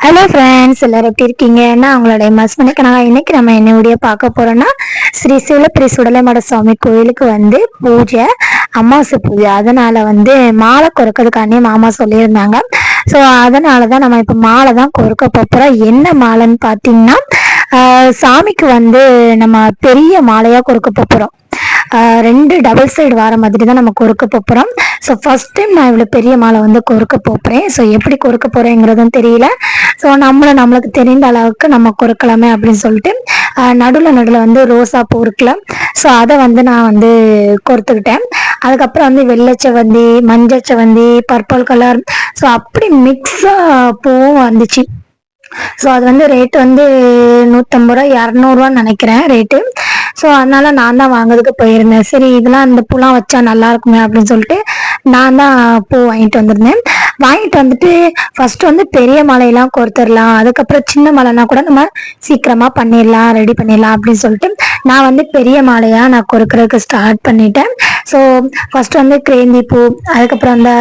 Hello friends எல்லாரும் எப்படி இருக்கீங்க? நான் உங்களுடைய மஸ்மனுக்கு நான் இன்னைக்கு நம்ம என்ன வீடியோ பார்க்க போறோம்னா ஸ்ரீ சிவலப்பிரி சுடலைமட சுவாமி கோயிலுக்கு வந்து பூஜை அமாவாசை பூஜை. அதனால வந்து மாலை கொறுக்கிறதுக்காண்டி மாமா சொல்லியிருந்தாங்க. ஸோ அதனால தான் நம்ம இப்போ மாலை தான் கொறுக்க போகிறோம் என்ன மாலைன்னு பார்த்தீங்கன்னா சாமிக்கு வந்து நம்ம பெரிய மாலையாக குறுக்க போகிறோம் ரெண்டு டபுள் சைடு வர மாதிரி தான் நம்ம கொறுக்க போகிறோம் ஸோ ஃபஸ்ட் டைம் நான் இவ்வளோ பெரிய மாலை வந்து கொறுக்க போகிறேன் ஸோ எப்படி கொறுக்க போகிறேங்கிறதும் தெரியல. ஸோ நம்மளை நம்மளுக்கு தெரிந்த அளவுக்கு நம்ம கொறுக்கலாமே அப்படின்னு சொல்லிட்டு நடுவில் நடுவில் வந்து ரோசா பூ இருக்குல்ல ஸோ அதை வந்து நான் வந்து கொடுத்துக்கிட்டேன். அதுக்கப்புறம் வந்து வெள்ளை செவந்தி மஞ்சள் செவந்தி பர்பிள் கலர் ஸோ அப்படி மிக்ஸாக பூவும் வந்துச்சு. ஸோ அது வந்து ரேட் வந்து நூற்றம்பது ரூபா இரநூறுவான்னு நினைக்கிறேன் ரேட்டு ஸோ அதனால நான் தான் வாங்குறதுக்கு போயிருந்தேன். சரி இதெல்லாம் இந்த பூலாம் வச்சா நல்லா இருக்குமே அப்படின்னு சொல்லிட்டு நான் தான் பூ வாங்கிட்டு வந்திருந்தேன். வாங்கிட்டு வந்துட்டு ஃபர்ஸ்ட் வந்து பெரிய மலையெல்லாம் கொடுத்துடலாம் அதுக்கப்புறம் சின்ன மலைனா கூட நம்ம சீக்கிரமா பண்ணிடலாம் ரெடி பண்ணிடலாம் அப்படின்னு சொல்லிட்டு நான் வந்து பெரிய மாலையா நான் கொடுக்கறதுக்கு ஸ்டார்ட் பண்ணிட்டேன். ஸோ ஃபர்ஸ்ட் வந்து கிரேந்தி பூ அதுக்கப்புறம் அந்த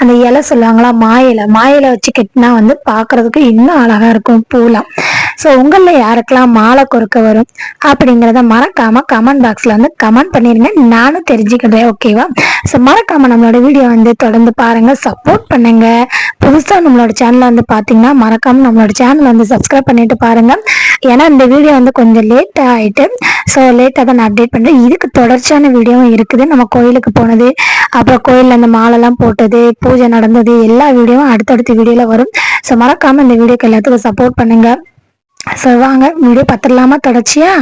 அந்த இலை சொல்லுவாங்களா மாயிலை. மாயிலை வச்சு கட்டினா வந்து பாக்குறதுக்கு இன்னும் அழகா இருக்கும் பூலாம். ஸோ உங்களில் யாருக்கெல்லாம் மாலை கொறுக்க வரும் அப்படிங்கிறத மறக்காம கமெண்ட் பாக்ஸில் வந்து கமெண்ட் பண்ணிடுங்க நானும் தெரிஞ்சுக்கிறேன் ஓகேவா ஸோ மறக்காம நம்மளோட வீடியோ வந்து தொடர்ந்து பாருங்க சப்போர்ட் பண்ணுங்க. புதுசாக நம்மளோட சேனலை வந்து பார்த்தீங்கன்னா மறக்காம நம்மளோட சேனல் வந்து சப்ஸ்கிரைப் பண்ணிட்டு பாருங்க. ஏன்னா இந்த வீடியோ வந்து கொஞ்சம் லேட் ஆயிட்டு ஸோ லேட்டாக தான் நான் அப்டேட் பண்ணுறேன் இதுக்கு தொடர்ச்சியான வீடியோவும் இருக்குது. நம்ம கோயிலுக்கு போனது அப்புறம் கோயிலில் அந்த மாலைலாம் போட்டது பூஜை நடந்தது எல்லா வீடியோவும் அடுத்தடுத்த வீடியோவில் வரும். ஸோ மறக்காமல் இந்த வீடியோக்கு எல்லாத்துக்கும் சப்போர்ட் பண்ணுங்கள் சொல்லுவாங்க வீடியோ பத்திரலாமா தொடர்ச்சியா?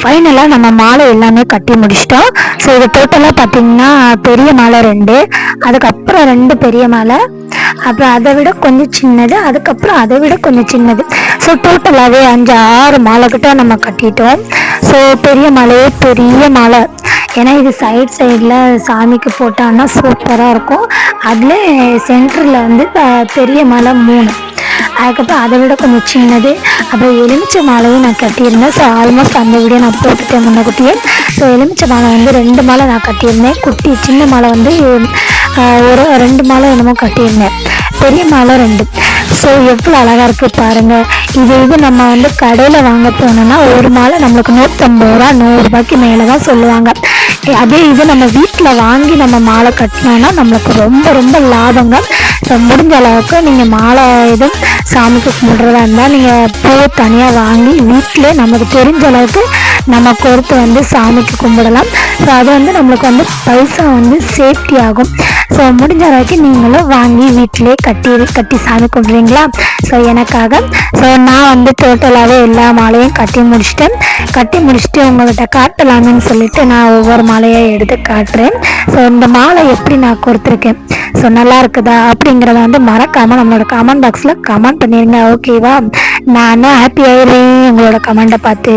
ஃபைனலாக நம்ம மாலை எல்லாமே கட்டி முடிச்சிட்டோம். ஸோ இது டோட்டலாக பார்த்தீங்கன்னா பெரிய மாலை ரெண்டு. அதுக்கப்புறம் ரெண்டு பெரிய மாலை. அப்புறம் அதை விட கொஞ்சம் சின்னது அதுக்கப்புறம் அதை விட கொஞ்சம் சின்னது. ஸோ டோட்டலாகவே அஞ்சு ஆறு மாலை கிட்ட நம்ம கட்டிட்டோம். ஸோ பெரிய மாலையே பெரிய மாலை. ஏன்னா இது சைட் சைடில் சாமிக்கு போட்டான்னா சூப்பராக இருக்கும். அதில் சென்டரில் வந்து பெரிய மலை மூணு. அதுக்கப்புறம் அதை விட கொஞ்சம் சின்னது அப்புறம் எலுமிச்சை மாலையும் நான் கட்டியிருந்தேன். ஸோ ஆல்மோஸ்ட் அந்த வீடியோ நான் போட்டுட்டேன் முன்னக்கூட்டியே ஸோ எலுமிச்சை மாலை வந்து ரெண்டு மாலை நான் கட்டியிருந்தேன். குட்டி சின்ன மாலை வந்து ஒரு ரெண்டு மாலை என்னமோ கட்டியிருந்தேன். பெரிய மாலை ரெண்டு. ஸோ எவ்வளோ அழகாக இருக்குது பாருங்கள் இது இது நம்ம வந்து கடையில் வாங்க போனோம்னா ஒரு மாலை நம்மளுக்கு நூற்றம்பது ரூபா நூறுரூபாய்க்கு மேலே தான் சொல்லுவாங்க. அதே இது நம்ம வீட்டில் வாங்கி நம்ம மாலை கட்டினோன்னா நம்மளுக்கு ரொம்ப ரொம்ப லாபங்க. ஸோ முடிஞ்ச அளவுக்கு நீங்கள் மாலை எதுவும் சாமிக்கு கும்பிட்றதா இருந்தால் நீங்கள் பூ தனியாக வாங்கி வீட்டிலே நமக்கு தெரிஞ்ச அளவுக்கு நம்ம கொடுத்து வந்து சாமிக்கு கும்பிடலாம். ஸோ அது வந்து நம்மளுக்கு வந்து பைசா வந்து சேஃப்டி ஆகும். ஸோ முடிஞ்ச அளவுக்கு நீங்களும் வாங்கி வீட்டிலே கட்டி கட்டி சாமி கும்பிட்றீங்களா? ஸோ எனக்காக. ஸோ நான் வந்து டோட்டலாகவே எல்லா மாலையும் கட்டி முடிச்சிட்டேன். கட்டி முடிச்சுட்டு உங்கள்கிட்ட காட்டலாமேன்னு சொல்லிட்டு நான் ஒவ்வொரு மாலையை எடுத்து காட்டுறேன். ஸோ இந்த மாலை எப்படி நான் கொடுத்துருக்கேன் ஸோ நல்லா இருக்குதா? அப்படி அப்படிங்கிறத வந்து மறக்காமல் நம்மளோட கமெண்ட் பாக்ஸில் கமெண்ட் பண்ணிடுங்க ஓகேவா நானும் ஹாப்பி ஆயிடுறேன் உங்களோட கமெண்டை பார்த்து.